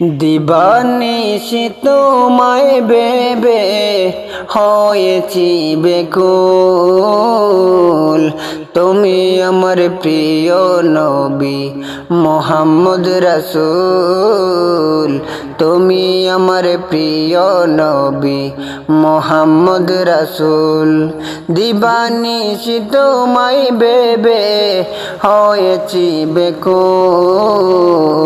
দিবানিশি তোমায় বেবে হয়েছি বেকুল। তুমি আমার প্রিয় নবী মোহাম্মদ রসুল। তুমি আমার প্রিয় নবী মোহাম্মদ রসুল। দিবানিশি তোমায় বেবে হয়েছি বেকুল।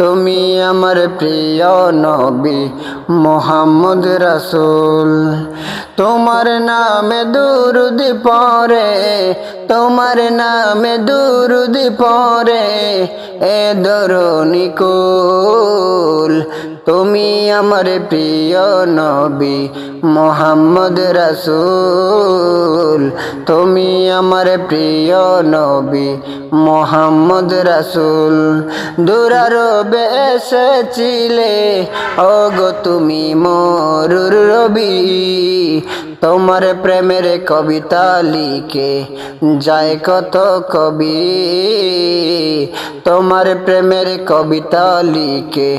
তুমি আমার প্রিয় নবী মোহাম্মদ রসুল। তোমার নামে দুরুদ পরে তোমার নামে দুরুদ পরে এ দরুনিকুল তুমি আমার প্রিয় নবী মোহাম্মদ রসুল। তুমি আমার প্রিয় নবী মোহাম্মদ রসুল। দুরারবে চিলে ও গো তুমি মরুর রবি তোমার প্রেমের কবিতা লিখে যায় কত কবি। তোমার প্রেমের কবিতা লিখে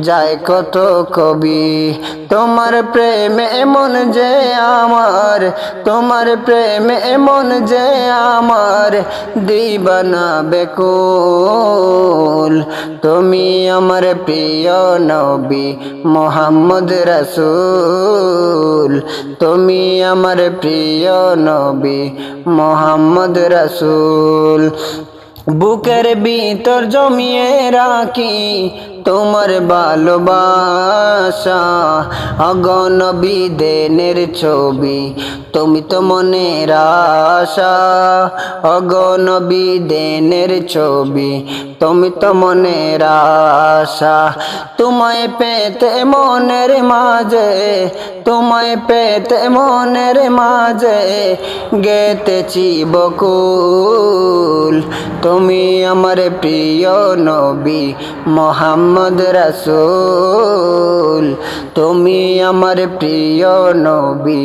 যায় কত কবি। তোমার প্রেম এমন যে আমার, তোমার প্রেম এমন যে আমার দিবানা বেকুল। তুমি আমার প্রিয় নবী মোহাম্মদ রসুল। তুমি আমার প্রিয় নবী মোহাম্মদ রসুল। বুকের ভিতর জমিয়ে রাখি তোমার ভালোবাসা। অগণবি দেনের ছবি তুমি তো মনের আশা। অগণ বিদেনের ছবি তুমি তো মনের আশা। তোমায় পেতে মনের মাঝে, তোমায় পেতে মনের মাঝে গেতেছি বকুল। তুমি আমার প্রিয় নবী মোহাম্মদ রসুল। তুমি আমার প্রিয় নবী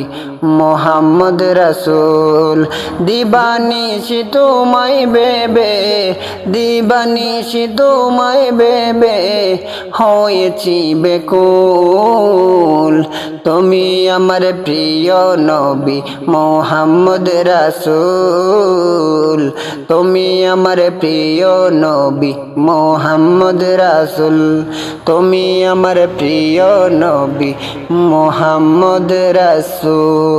মোহাম্মদ রসুল। দিবানিশি তোমায় বেবে, দিবানিশি তোমায় বেবে, হয়েছি বেকুল। তুমি আমার প্রিয় নবী মোহাম্মদ রসুল। তুমি আমার প্রিয় নবী মোহাম্মদ রাসুল। তুমি আমার প্রিয় নবী মোহাম্মদ রাসুল।